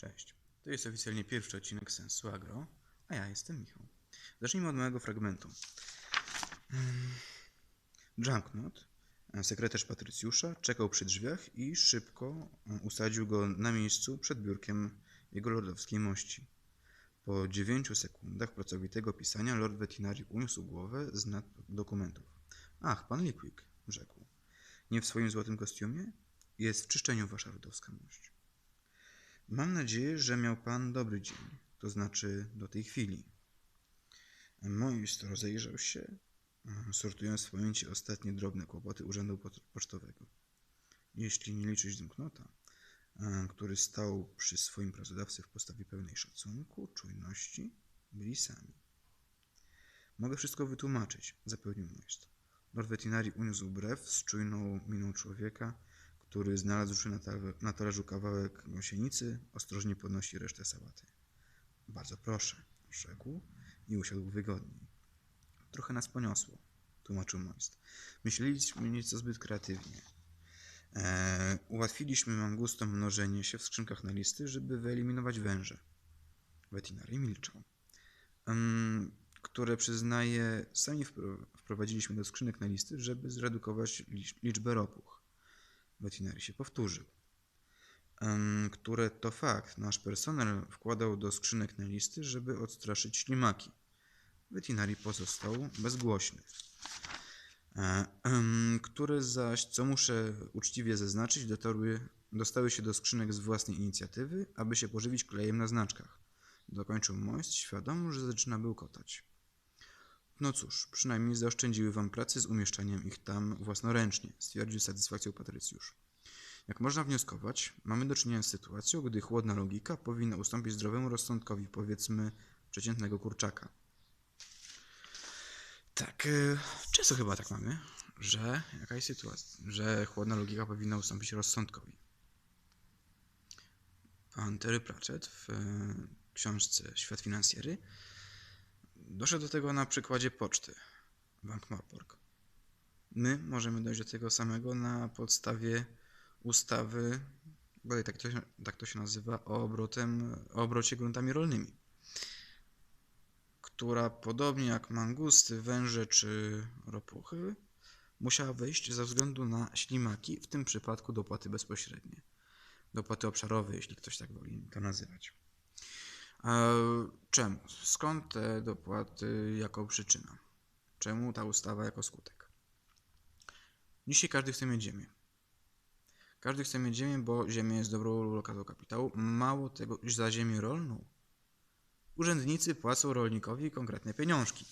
Cześć. To jest oficjalnie pierwszy odcinek Sensu Agro, a ja jestem Michał. Zacznijmy od małego fragmentu. Mm. Junknot, sekretarz Patrycjusza, czekał przy drzwiach i szybko usadził go na miejscu przed biurkiem jego lordowskiej mości. Po dziewięciu sekundach pracowitego pisania lord Vetinari uniósł głowę z nad dokumentów. Ach, pan Liquik, rzekł. Nie w swoim złotym kostiumie? Jest w czyszczeniu, wasza lordowska mość. Mam nadzieję, że miał pan dobry dzień, to znaczy do tej chwili. Moist rozejrzał się, sortując w pamięci ostatnie drobne kłopoty urzędu pocztowego. Jeśli nie liczyć Dunknota, który stał przy swoim pracodawcy w postawie pełnej szacunku, czujności, byli sami. Mogę wszystko wytłumaczyć, zapewnił Moist. Lord Vetinari uniósł brew z czujną miną człowieka, który znalazłszy na, ta na talerzu kawałek gąsienicy, ostrożnie podnosi resztę sałaty. Bardzo proszę, rzekł i usiadł wygodniej. Trochę nas poniosło, tłumaczył Moist. Myśleliśmy nieco zbyt kreatywnie. Eee, ułatwiliśmy mangustom mnożenie się w skrzynkach na listy, żeby wyeliminować węże. Wetinary milczał. Um, które przyznaje, sami wprowadziliśmy do skrzynek na listy, żeby zredukować liczbę ropuch. Wetinary się powtórzył. Które to fakt nasz personel wkładał do skrzynek na listy, żeby odstraszyć ślimaki. Wetinari pozostał bezgłośny. E, które zaś, co muszę uczciwie zaznaczyć, dotarły, dostały się do skrzynek z własnej inicjatywy, aby się pożywić klejem na znaczkach. Dokończył Moist, świadom, że zaczyna bełkotać. No cóż, przynajmniej zaoszczędziły wam pracy z umieszczaniem ich tam własnoręcznie, stwierdził satysfakcją Patrycjusz. Jak można wnioskować, mamy do czynienia z sytuacją, gdy chłodna logika powinna ustąpić zdrowemu rozsądkowi, powiedzmy, przeciętnego kurczaka. Tak, często chyba tak mamy, że jakaś sytuacja, że chłodna logika powinna ustąpić rozsądkowi. Pan Terry Pratchett w książce Świat Finansjery doszedł do tego na przykładzie poczty Bank Marburg. My możemy dojść do tego samego na podstawie ustawy, bo tak to, tak to się nazywa, o, obrotem, o obrocie gruntami rolnymi która podobnie jak mangusty, węże czy ropuchy musiała wejść ze względu na ślimaki, w tym przypadku dopłaty bezpośrednie. Dopłaty obszarowe, jeśli ktoś tak woli to nazywać. Czemu? Skąd te dopłaty jako przyczyna? Czemu ta ustawa jako skutek? Dzisiaj każdy chce mieć ziemię. Każdy chce mieć ziemię, bo ziemia jest dobrą lokatą kapitału. Mało tego, za ziemię rolną urzędnicy płacą rolnikowi konkretne pieniążki.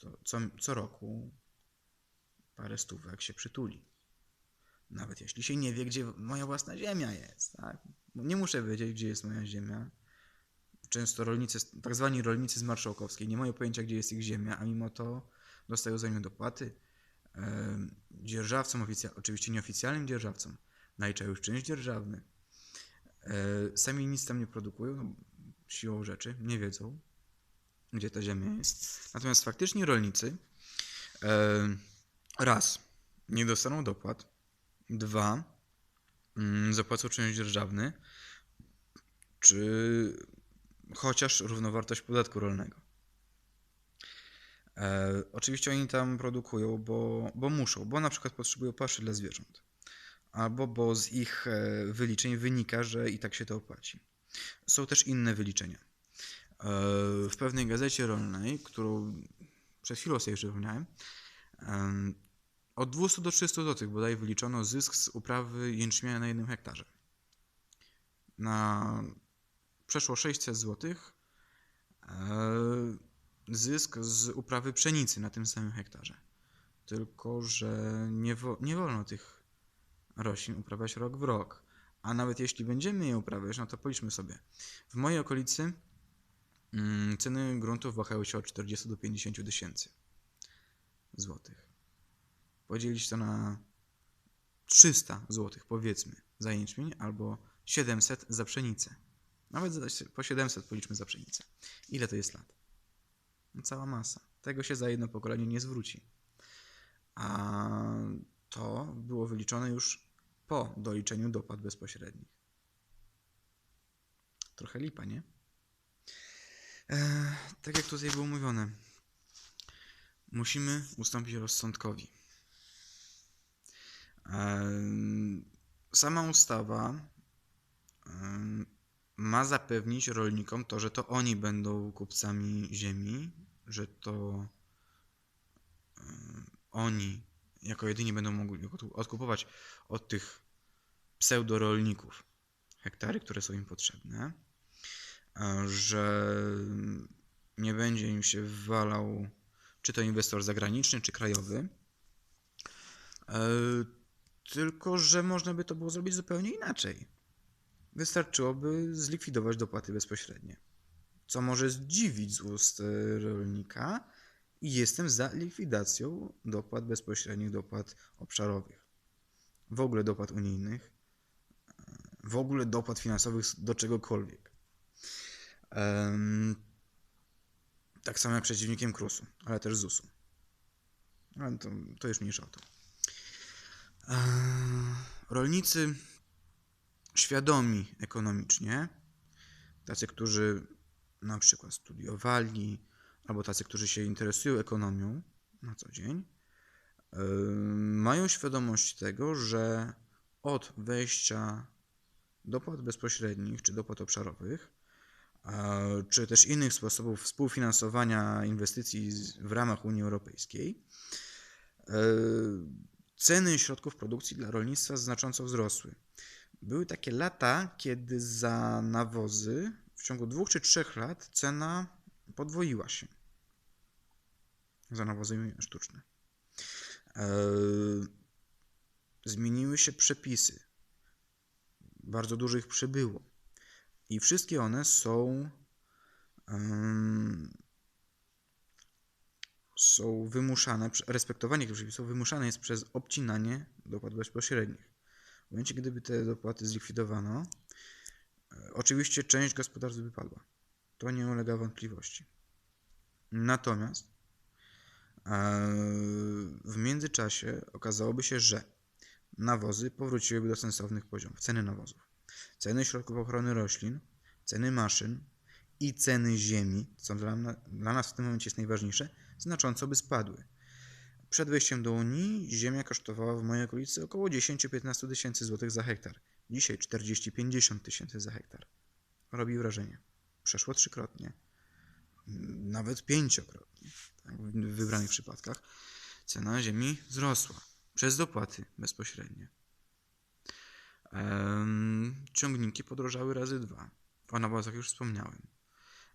To co, co roku parę stówek się przytuli. Nawet jeśli się nie wie, gdzie moja własna ziemia jest. Tak? Nie muszę wiedzieć, gdzie jest moja ziemia. Często rolnicy, tak zwani rolnicy z Marszałkowskiej, nie mają pojęcia, gdzie jest ich ziemia, a mimo to dostają za nią dopłaty. Dzierżawcom, oczywiście nieoficjalnym dzierżawcom, naliczają czynsz dzierżawny. Sami nic tam nie produkują, no, siłą rzeczy, nie wiedzą, gdzie ta ziemia jest. Natomiast faktycznie rolnicy raz, nie dostaną dopłat, dwa, mm, zapłacą czynsz dzierżawny, czy chociaż równowartość podatku rolnego. E, oczywiście oni tam produkują, bo, bo muszą, bo na przykład potrzebują paszy dla zwierząt albo bo z ich e, wyliczeń wynika, że i tak się to opłaci. Są też inne wyliczenia. E, w pewnej gazecie rolnej, którą przed chwilą sobie przypomniałem, od 200 do 300 zł bodaj wyliczono zysk z uprawy jęczmienia na jednym hektarze. Na przeszło 600 zł zysk z uprawy pszenicy na tym samym hektarze. Tylko, że nie, wo nie wolno tych roślin uprawiać rok w rok. A nawet jeśli będziemy je uprawiać, no to policzmy sobie. W mojej okolicy mm, ceny gruntów wahają się od 40 do 50 tysięcy złotych. Podzielić to na 300 złotych, powiedzmy, za jęczmień, albo 700 za pszenicę. Nawet po 700 policzmy za pszenicę. Ile to jest lat? No cała masa. Tego się za jedno pokolenie nie zwróci. A to było wyliczone już po doliczeniu dopłat bezpośrednich. Trochę lipa, nie? E, tak jak tutaj było mówione, musimy ustąpić rozsądkowi. Sama ustawa ma zapewnić rolnikom to, że to oni będą kupcami ziemi, że to oni jako jedyni będą mogli odkupować od tych pseudorolników hektary, które są im potrzebne, że nie będzie im się wwalał czy to inwestor zagraniczny, czy krajowy, e, tylko że można by to było zrobić zupełnie inaczej. Wystarczyłoby zlikwidować dopłaty bezpośrednie, co może zdziwić z ust rolnika, i jestem za likwidacją dopłat bezpośrednich, dopłat obszarowych, w ogóle dopłat unijnych, w ogóle dopłat finansowych do czegokolwiek. Um, tak samo jak przeciwnikiem KRUS-u, ale też ZUS-u. Ale to, to już mniejsza o to. Rolnicy świadomi ekonomicznie, tacy, którzy na przykład studiowali, albo tacy, którzy się interesują ekonomią na co dzień, mają świadomość tego, że od wejścia dopłat bezpośrednich czy dopłat obszarowych, czy też innych sposobów współfinansowania inwestycji w ramach Unii Europejskiej, ceny środków produkcji dla rolnictwa znacząco wzrosły. Były takie lata, kiedy za nawozy w ciągu dwóch czy trzech lat cena podwoiła się za nawozy sztuczne. Zmieniły się przepisy. Bardzo dużo ich przybyło. I wszystkie one są są wymuszane, respektowanie tych przepisów wymuszane jest przez obcinanie dopłat bezpośrednich. W momencie, gdyby te dopłaty zlikwidowano, e, oczywiście część gospodarstw wypadła. To nie ulega wątpliwości. Natomiast w międzyczasie okazałoby się, że nawozy powróciłyby do sensownych poziomów. Ceny nawozów, ceny środków ochrony roślin, ceny maszyn i ceny ziemi, co dla, dla nas w tym momencie jest najważniejsze, znacząco by spadły. Przed wejściem do Unii ziemia kosztowała w mojej okolicy około 10-15 tysięcy złotych za hektar. Dzisiaj 40-50 tysięcy za hektar. Robi wrażenie. Przeszło trzykrotnie nawet pięciokrotnie. Tak, w wybranych przypadkach cena ziemi wzrosła przez dopłaty bezpośrednie. ciągniki podrożały razy dwa. O nawozach już wspomniałem.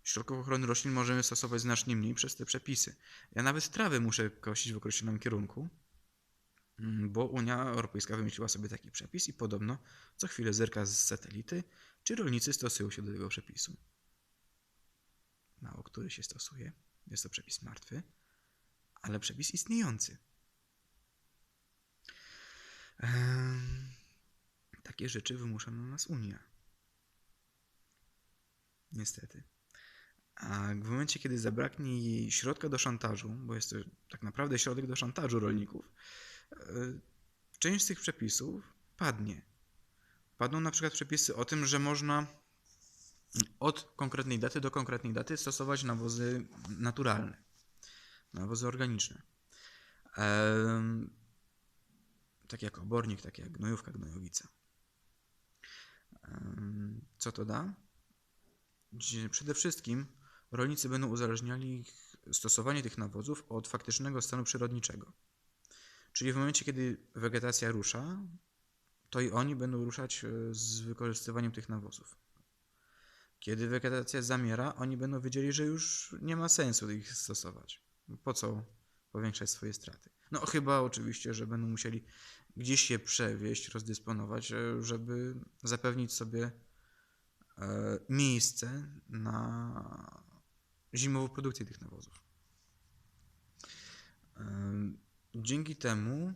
Środków ochrony roślin możemy stosować znacznie mniej przez te przepisy. Ja nawet trawy muszę kosić w określonym kierunku, mm, bo Unia Europejska wymyśliła sobie taki przepis i podobno co chwilę zerka z satelity, czy rolnicy stosują się do tego przepisu mało który się stosuje. Jest to przepis martwy, ale przepis istniejący. Ehm, takie rzeczy wymusza na nas Unia. Niestety. A w momencie, kiedy zabraknie jej środka do szantażu, bo jest to tak naprawdę środek do szantażu rolników, e, część z tych przepisów padnie. Padną na przykład przepisy o tym, że można od konkretnej daty do konkretnej daty stosować nawozy naturalne, nawozy organiczne. Tak jak obornik, tak jak gnojówka, gnojowica. Co to da? Przede wszystkim rolnicy będą uzależniali stosowanie tych nawozów od faktycznego stanu przyrodniczego. Czyli w momencie, kiedy wegetacja rusza, to i oni będą ruszać e, z wykorzystywaniem tych nawozów. Kiedy wegetacja zamiera, oni będą wiedzieli, że już nie ma sensu ich stosować. Po co powiększać swoje straty? No chyba oczywiście, że będą musieli gdzieś je przewieźć, rozdysponować, e, żeby zapewnić sobie e, miejsce na zimową produkcję tych nawozów. Dzięki temu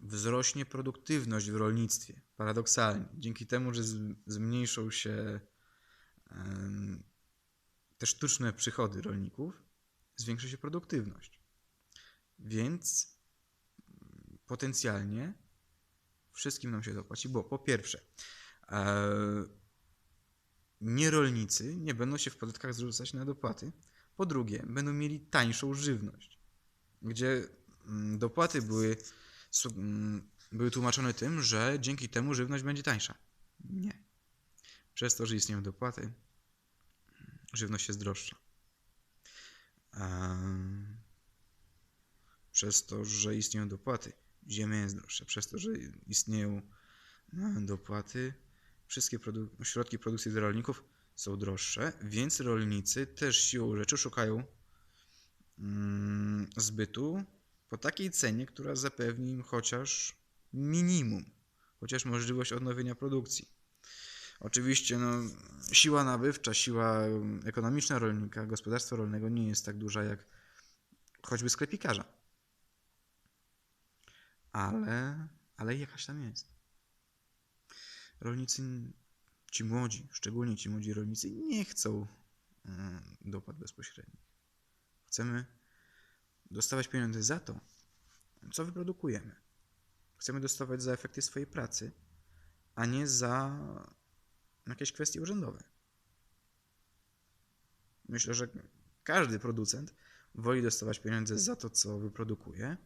wzrośnie produktywność w rolnictwie. Paradoksalnie. Dzięki temu, że zmniejszą się te sztuczne przychody rolników, zwiększy się produktywność. Więc potencjalnie Wszystkim nam się to opłaci, bo po pierwsze, e, nierolnicy nie będą się w podatkach zrzucać na dopłaty. Po drugie, będą mieli tańszą żywność, gdzie mm, dopłaty były, mm, były tłumaczone tym, że dzięki temu żywność będzie tańsza. Nie. Przez to, że istnieją dopłaty, żywność jest droższa. Em, Przez to, że istnieją dopłaty, ziemia jest droższa. Przez to, że istnieją e, dopłaty, wszystkie produ- środki produkcji dla rolników są droższe, więc rolnicy też siłą rzeczy szukają mm, zbytu po takiej cenie, która zapewni im chociaż minimum, chociaż możliwość odnowienia produkcji. Oczywiście no, siła nabywcza, siła ekonomiczna rolnika, gospodarstwa rolnego nie jest tak duża jak choćby sklepikarza. Ale, ale jakaś tam jest. Rolnicy, ci młodzi, szczególnie ci młodzi rolnicy, nie chcą mm, dopłat bezpośrednich. Chcemy dostawać pieniądze za to, co wyprodukujemy. Chcemy dostawać za efekty swojej pracy, a nie za jakieś kwestie urzędowe. Myślę, że każdy producent woli dostawać pieniądze za to, co wyprodukuje,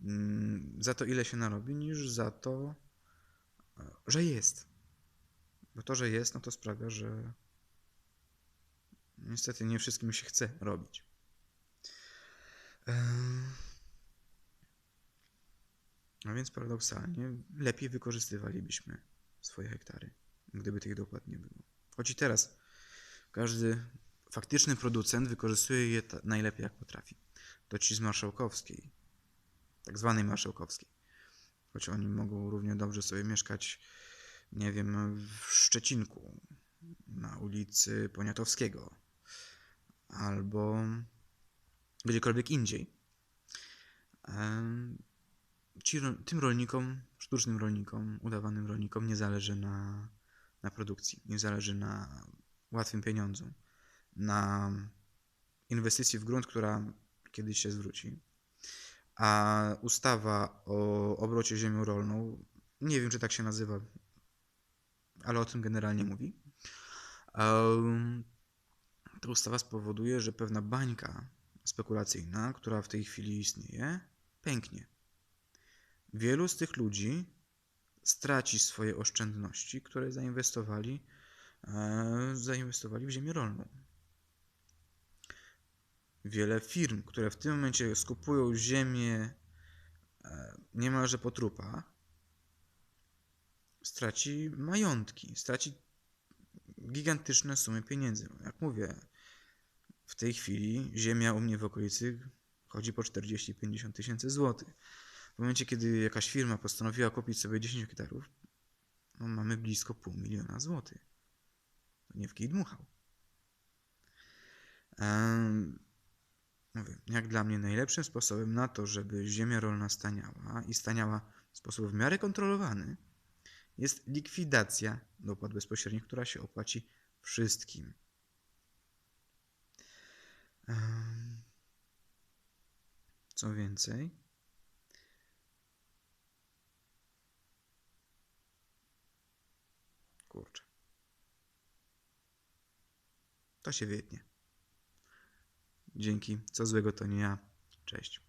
mm, za to, ile się narobi, niż za to, e, że jest. Bo to, że jest, no to sprawia, że niestety nie wszystkim się chce robić. Em, A więc paradoksalnie lepiej wykorzystywalibyśmy swoje hektary, gdyby tych dopłat nie było. Choć i teraz każdy faktyczny producent wykorzystuje je najlepiej jak potrafi. To ci z marszałkowskiej, tak zwanej marszałkowskiej. Choć oni mogą równie dobrze sobie mieszkać, nie wiem, w Szczecinku, na ulicy Poniatowskiego, albo gdziekolwiek indziej. Ci, tym rolnikom, sztucznym rolnikom, udawanym rolnikom nie zależy na, na produkcji, nie zależy na łatwym pieniądzu, na inwestycji w grunt, która kiedyś się zwróci. A ustawa o obrocie ziemią rolną, nie wiem czy tak się nazywa, ale o tym generalnie mówi. Em, Ta ustawa spowoduje, że pewna bańka spekulacyjna, która w tej chwili istnieje, pęknie. Wielu z tych ludzi straci swoje oszczędności, które zainwestowali, e, zainwestowali w ziemię rolną. Wiele firm, które w tym momencie skupują ziemię e, niemalże po trupach, straci majątki, straci gigantyczne sumy pieniędzy. Jak mówię, w tej chwili ziemia u mnie w okolicy chodzi po 40-50 tysięcy złotych. W momencie, kiedy jakaś firma postanowiła kupić sobie 10 hektarów, no mamy blisko pół miliona złotych. To nie w kij dmuchał. Mówię, jak dla mnie najlepszym sposobem na to, żeby ziemia rolna staniała i staniała w sposób w miarę kontrolowany, jest likwidacja dopłat bezpośrednich, która się opłaci wszystkim. Co więcej, kurczę, to się wytnie. Dzięki, co złego to nie ja. Cześć.